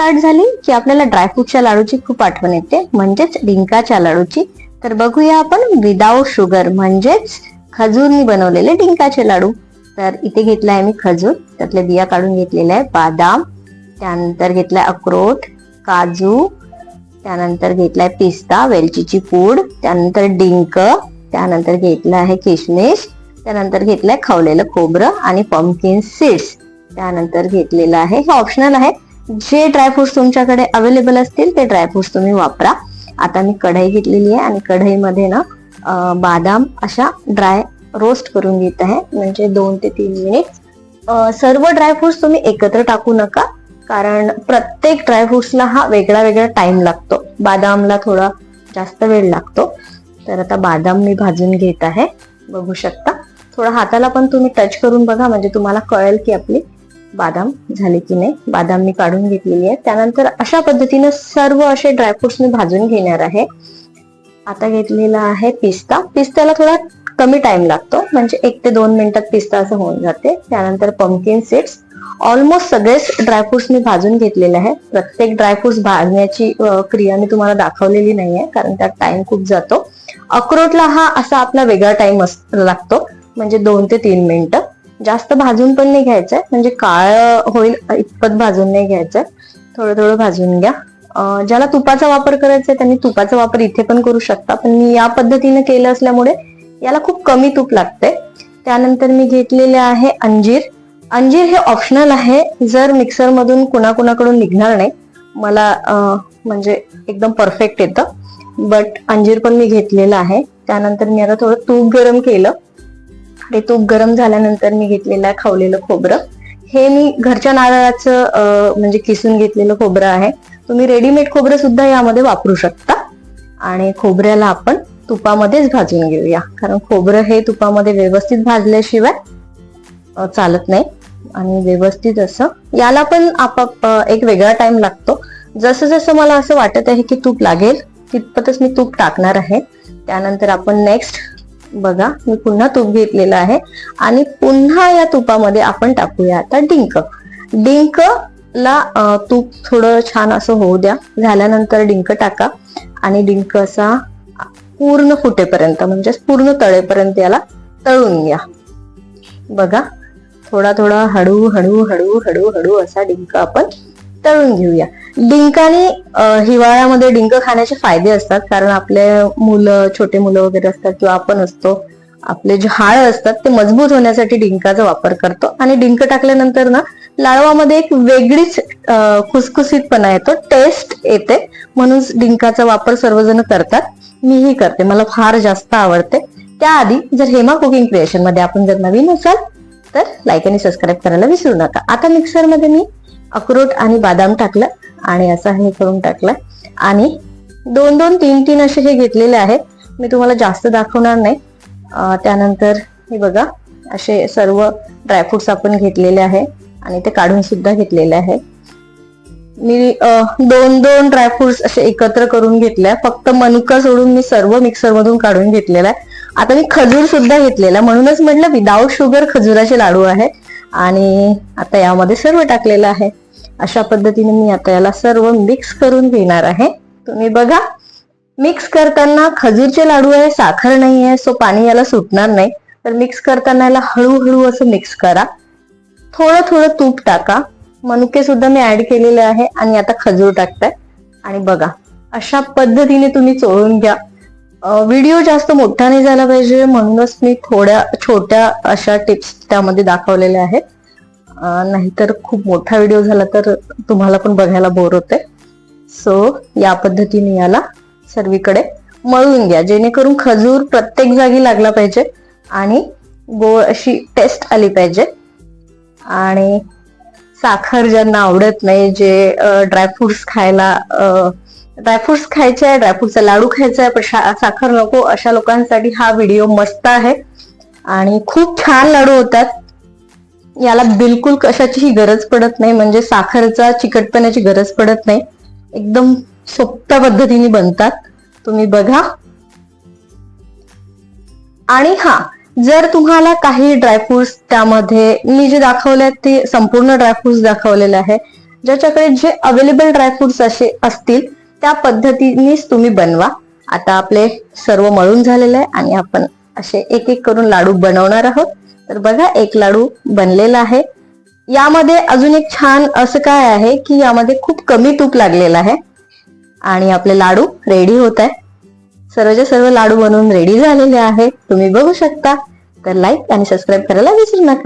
Start झाली की आपल्याला ड्रायफ्रूटच्या लाडूची खूप आठवण येते. म्हणजेच डिंकाच्या लाडूची. तर बघूया आपण विदाऊट शुगर म्हणजेच खजूरनी बनवलेले डिंकाचे लाडू. तर इथे घेतला आहे मी खजूर त्यातल्या बिया काढून घेतलेल्या आहे बादाम त्यानंतर घेतलाय अक्रोट काजू त्यानंतर घेतलाय पिस्ता वेलचीची पूड त्यानंतर डिंक त्यानंतर घेतला आहे किशमिश त्यानंतर घेतलाय खवलेलं खोबरं आणि पम्पकिन सीड्स त्यानंतर घेतलेलं आहे हे ऑप्शनल आहे. जे ड्रायफ्रुट्स तुमच्याकडे अवेलेबल असतील ते ड्रायफ्रुट्स तुम्ही वापरा. आता मी कढई घेतलेली आहे आणि कढईमध्ये ना बादाम अशा ड्राय रोस्ट करून घेत आहे. म्हणजे दोन ते तीन मिनिट सर्व ड्रायफ्रुट्स तुम्ही एकत्र टाकू नका कारण प्रत्येक ड्रायफ्रुट्सला हा वेगळा वेगळा टाइम लागतो. बादामला थोडा जास्त वेळ लागतो. तर आता बादाम मी भाजून घेत आहे. बघू शकता. थोडा हाताला पण तुम्ही टच करून बघा म्हणजे तुम्हाला कळेल की आपली बादाम झाले की नाही बादाम मी काढून घेतलेली आहे. त्यानंतर अशा पद्धतीने सर्व असे ड्रायफ्रुट्स मी भाजून घेणार आहे. आता घेतलेला आहे पिस्ता. पिस्त्याला थोडा कमी टाइम लागतो म्हणजे एक ते दोन मिनिटात पिस्ता असं होऊन जाते. त्यानंतर पंपकिन सीड्स ऑलमोस्ट सगळेच ड्रायफ्रुट्स मी भाजून घेतलेले आहे. प्रत्येक ड्रायफ्रुट्स भाजण्याची क्रिया मी तुम्हाला दाखवलेली नाहीये कारण त्यात टाइम खूप जातो. अक्रोटला हा असा आपला वेगळा टाइम लागतो म्हणजे दोन ते तीन मिनिटं. जास्त भाजून पण नाही घ्यायचंय. म्हणजे काळ होईल इतपत भाजून नाही घ्यायचंय. थोडं थोडं भाजून घ्या. ज्याला तुपाचा वापर करायचा आहे त्यांनी तुपाचा वापर इथे पण करू शकता. पण मी या पद्धतीने केलं असल्यामुळे याला खूप कमी तूप लागते त्यानंतर मी घेतलेले आहे अंजीर. अंजीर हे ऑप्शनल आहे. जर मिक्सरमधून कुणाकुणाकडून निघणार नाही मला म्हणजे एकदम परफेक्ट येतं. बट अंजीर पण मी घेतलेलं आहे. त्यानंतर मी आता थोडं तूप गरम केलं. ते तूप गरम झाल्यानंतर मी घेतलेलं आहे खावलेलं खोबरं. हे मी घरच्या नारळाचं म्हणजे किसून घेतलेलं खोबरं आहे. तुम्ही रेडीमेड खोबरं सुद्धा यामध्ये वापरू शकता. आणि खोबऱ्याला आपण तुपामध्येच भाजून घेऊया. कारण खोबरं हे तुपामध्ये व्यवस्थित भाजल्याशिवाय चालत नाही. आणि व्यवस्थित असं याला पण आपाप एक वेगळा टाइम लागतो. जसं जसं मला असं वाटत आहे की तूप लागेल तितपतच मी तूप टाकणार आहे. त्यानंतर आपण नेक्स्ट बघा मी पुन्हा तूप घेतलेलं आहे. आणि पुन्हा या तुपामध्ये आपण टाकूया आता डिंक. डिंक ला तूप थोडं छान असं होऊ द्या. झाल्यानंतर डिंक टाका. आणि डिंक असा पूर्ण फुटेपर्यंत म्हणजे पूर्ण तळेपर्यंत याला तळून घ्या. बघा थोडा थोडा हळू हळू हळू हळू हळू असा डिंक आपण तळून घेऊया. डिंकाने हिवाळ्यामध्ये डिंक खाण्याचे फायदे असतात. कारण आपले मुलं छोटे मुलं वगैरे असतात किंवा आपण असतो आपले जे हाळ असतात ते मजबूत होण्यासाठी डिंकाचा वापर करतो. आणि डिंक टाकल्यानंतर ना लाडवामध्ये एक वेगळीच खुसखुसीतपणा येतो. टेस्ट येते. म्हणून डिंकाचा वापर सर्वजण करतात. मीही करते. मला फार जास्त आवडते. त्याआधी जर हेमा कुकिंग क्रिएशनमध्ये आपण जर नवीन असाल तर लाईक आणि सबस्क्राईब करायला विसरू नका. आता मिक्सरमध्ये मी अक्रोट आणि बादाम टाकलं आणि असं हे करून टाकलं. आणि दोन दोन तीन तीन असे हे घेतलेले आहेत. मी तुम्हाला जास्त दाखवणार नाही. त्यानंतर हे बघा असे सर्व ड्रायफ्रुट्स आपण घेतलेले आहे आणि ते काढून सुद्धा घेतलेले आहे. मी दोन दोन ड्रायफ्रुट्स असे एकत्र करून घेतल्या. फक्त मनुका सोडून मी सर्व मिक्सरमधून काढून घेतलेला आहे आता मी खजूर सुद्धा घेतलेला आहे. म्हणूनच म्हटलं विदाऊट शुगर खजुराचे लाडू आहे. आणि आता यामध्ये सर्व टाकलेलं आहे. अशा पद्धतीने मी आता याला सर्व मिक्स करून घेणार आहे. तुम्ही बघा मिक्स करताना खजूरचे लाडू आहे साखर नाही आहे सो पाणी याला सुटणार नाही. तर मिक्स करताना याला हळूहळू असं मिक्स करा. थोडं थोडं तूप टाका. मनुके सुद्धा मी ऍड केलेले आहे आणि आता खजूर टाकताय आणि बघा अशा पद्धतीने तुम्ही चोळून घ्या. व्हिडिओ जास्त मोठा नाही झाला पाहिजे म्हणूनच मी थोड्या छोट्या अशा टिप्स त्यामध्ये दाखवलेल्या आहेत. नाहीतर खूप मोठा व्हिडिओ झाला तर तुम्हाला पण बघायला बोर होते. सो या पद्धतीने याला सर्वीकडे मळून घ्या. जेणेकरून खजूर प्रत्येक जागी लागला पाहिजे आणि गोळ अशी टेस्ट आली पाहिजे. आणि साखर ज्यांना आवडत नाही जे ड्रायफ्रुट्स खायला ड्रायफ्रुट्स खायचे आहे ड्रायफ्रुटचा लाडू खायचा आहे पण साखर नको अशा लोकांसाठी हा व्हिडिओ मस्त आहे. आणि खूप छान लाडू होतात. याला बिलकुल कशाचीही गरज पडत नाही म्हणजे साखरचा चिकटपणाची गरज पडत नाही. एकदम सोप्या पद्धतीने बनतात. तुम्ही बघा. आणि हा जर तुम्हाला काही ड्रायफ्रुट्स त्यामध्ये मी जे दाखवले आहेत ते संपूर्ण ड्रायफ्रुट्स दाखवलेले आहे. ज्याच्याकडे जे अवेलेबल ड्रायफ्रुट्स असे असतील त्या पद्धतीनेच तुम्ही बनवा. आता आपले सर्व मळून झालेले आहे आणि आपण असे एक एक करून लाडू बनवणार आहोत. तर बघा एक लाडू बनलेला आहे. यामध्ये अजून एक छान असं काय आहे की यामध्ये खूप कमी तूप लागलेलं आहे. आणि आपले लाडू रेडी होत आहे. सर्वच्या सर्व लाडू बनवून रेडी झालेले आहे तुम्ही बघू शकता. तर लाईक आणि सबस्क्राईब करायला विसरू नका.